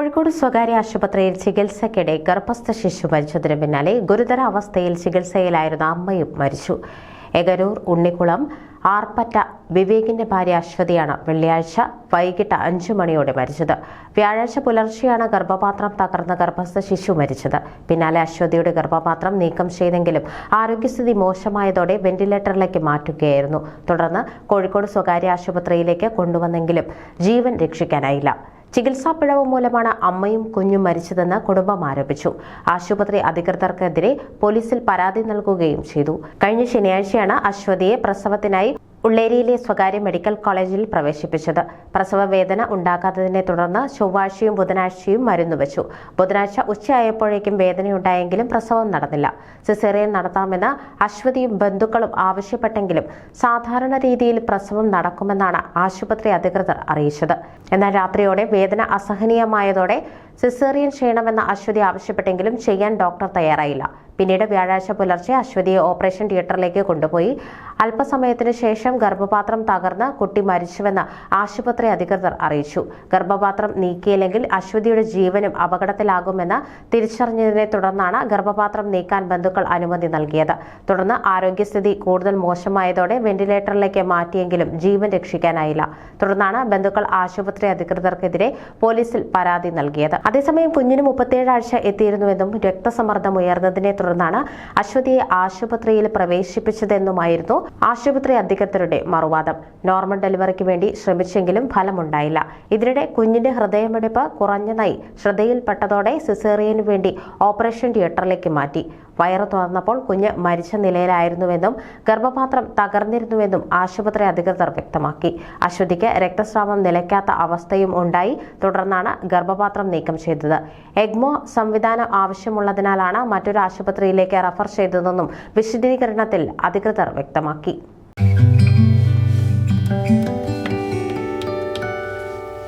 കോഴിക്കോട് സ്വകാര്യ ആശുപത്രിയിൽ ചികിത്സയ്ക്കിടെ ഗർഭസ്ഥ ശിശു മരിച്ചതിന് പിന്നാലെ ഗുരുതര അവസ്ഥയിൽ ചികിത്സയിലായിരുന്ന അമ്മയും മരിച്ചു. എഗരൂർ ഉണ്ണിക്കുളം ആർപ്പറ്റ വിവേകിന്റെ ഭാര്യ അശ്വതിയാണ് വെള്ളിയാഴ്ച വൈകിട്ട് അഞ്ചു മണിയോടെ മരിച്ചത്. വ്യാഴാഴ്ച പുലർച്ചെയാണ് ഗർഭപാത്രം തകർന്ന ഗർഭസ്ഥ ശിശു മരിച്ചത്. പിന്നാലെ അശ്വതിയുടെ ഗർഭപാത്രം നീക്കം ചെയ്തെങ്കിലും ആരോഗ്യസ്ഥിതി മോശമായതോടെ വെന്റിലേറ്ററിലേക്ക് മാറ്റുകയായിരുന്നു. തുടർന്ന് കോഴിക്കോട് സ്വകാര്യ ആശുപത്രിയിലേക്ക് കൊണ്ടുവന്നെങ്കിലും ജീവൻ രക്ഷിക്കാനായില്ല. ചികിത്സാ പിഴവ് മൂലമാണ് അമ്മയും കുഞ്ഞും മരിച്ചതെന്ന് കുടുംബം ആരോപിച്ചു. ആശുപത്രി അധികൃതർക്കെതിരെ പോലീസിൽ പരാതി നൽകുകയും ചെയ്തു. കഴിഞ്ഞ ശനിയാഴ്ചയാണ് അശ്വതിയെ പ്രസവത്തിനായി ഉള്ളേരിയിലെ സ്വകാര്യ മെഡിക്കൽ കോളേജിൽ പ്രവേശിപ്പിച്ചത്. പ്രസവ വേദന ഉണ്ടാകാത്തതിനെ തുടർന്ന് ചൊവ്വാഴ്ചയും ബുധനാഴ്ചയും മരുന്ന് വെച്ചു. ബുധനാഴ്ച ഉച്ചയായപ്പോഴേക്കും വേദനയുണ്ടായെങ്കിലും പ്രസവം നടന്നില്ല. സിസേറിയൻ നടത്താമെന്ന് അശ്വതിയും ബന്ധുക്കളും ആവശ്യപ്പെട്ടെങ്കിലും സാധാരണ രീതിയിൽ പ്രസവം നടക്കുമെന്നാണ് ആശുപത്രി അധികൃതർ അറിയിച്ചത്. എന്നാൽ രാത്രിയോടെ വേദന അസഹനീയമായതോടെ സിസേറിയൻ ചെയ്യണമെന്ന് അശ്വതി ആവശ്യപ്പെട്ടെങ്കിലും ചെയ്യാൻ ഡോക്ടർ തയ്യാറായില്ല. പിന്നീട് വ്യാഴാഴ്ച പുലർച്ചെ അശ്വതിയെ ഓപ്പറേഷൻ തിയേറ്ററിലേക്ക് കൊണ്ടുപോയി. അല്പസമയത്തിന് ശേഷം ഗർഭപാത്രം തകർന്ന് കുട്ടി മരിച്ചുവെന്ന് ആശുപത്രി അധികൃതർ അറിയിച്ചു. ഗർഭപാത്രം നീക്കിയില്ലെങ്കിൽ അശ്വതിയുടെ ജീവനും അപകടത്തിലാകുമെന്ന് തിരിച്ചറിഞ്ഞതിനെ തുടർന്നാണ് ഗർഭപാത്രം നീക്കാൻ ബന്ധുക്കൾ അനുമതി നൽകിയത്. തുടർന്ന് ആരോഗ്യസ്ഥിതി കൂടുതൽ മോശമായതോടെ വെന്റിലേറ്ററിലേക്ക് മാറ്റിയെങ്കിലും ജീവൻ രക്ഷിക്കാനായില്ല. തുടർന്നാണ് ബന്ധുക്കൾ ആശുപത്രി അധികൃതർക്കെതിരെ പോലീസിൽ പരാതി നൽകിയത്. അതേസമയം കുഞ്ഞിന് മുപ്പത്തിയേഴ് ആഴ്ച എത്തിയിരുന്നുവെന്നും രക്തസമ്മർദ്ദം ഉയർന്നതിനെ തുടർന്നാണ് അശ്വതിയെ ആശുപത്രിയിൽ പ്രവേശിപ്പിച്ചതെന്നുമായിരുന്നു ആശുപത്രി അധികൃതരുടെ മറുവാദം. നോർമൽ ഡെലിവറിക്ക് വേണ്ടി ശ്രമിച്ചെങ്കിലും ഫലമുണ്ടായില്ല. ഇതിനിടെ കുഞ്ഞിന്റെ ഹൃദയമിടിപ്പ് കുറഞ്ഞതായി ശ്രദ്ധയിൽപ്പെട്ടതോടെ സിസേറിയന് വേണ്ടി ഓപ്പറേഷൻ തിയേറ്ററിലേക്ക് മാറ്റി. വയറ് തുറന്നപ്പോൾ കുഞ്ഞ് മരിച്ച നിലയിലായിരുന്നുവെന്നും ഗർഭപാത്രം തകർന്നിരുന്നുവെന്നും ആശുപത്രി അധികൃതർ വ്യക്തമാക്കി. അശ്വതിക്ക് രക്തസ്രാവം നിലയ്ക്കാത്ത അവസ്ഥയും ഉണ്ടായി. തുടർന്നാണ് ഗർഭപാത്രം നീക്കം ചെയ്തത്. എഗ്മോ സംവിധാനം ആവശ്യമുള്ളതിനാലാണ് മറ്റൊരു ആശുപത്രിയിലേക്ക് റഫർ ചെയ്തതെന്നും വിശദീകരണത്തിൽ അധികൃതർ വ്യക്തമാക്കി.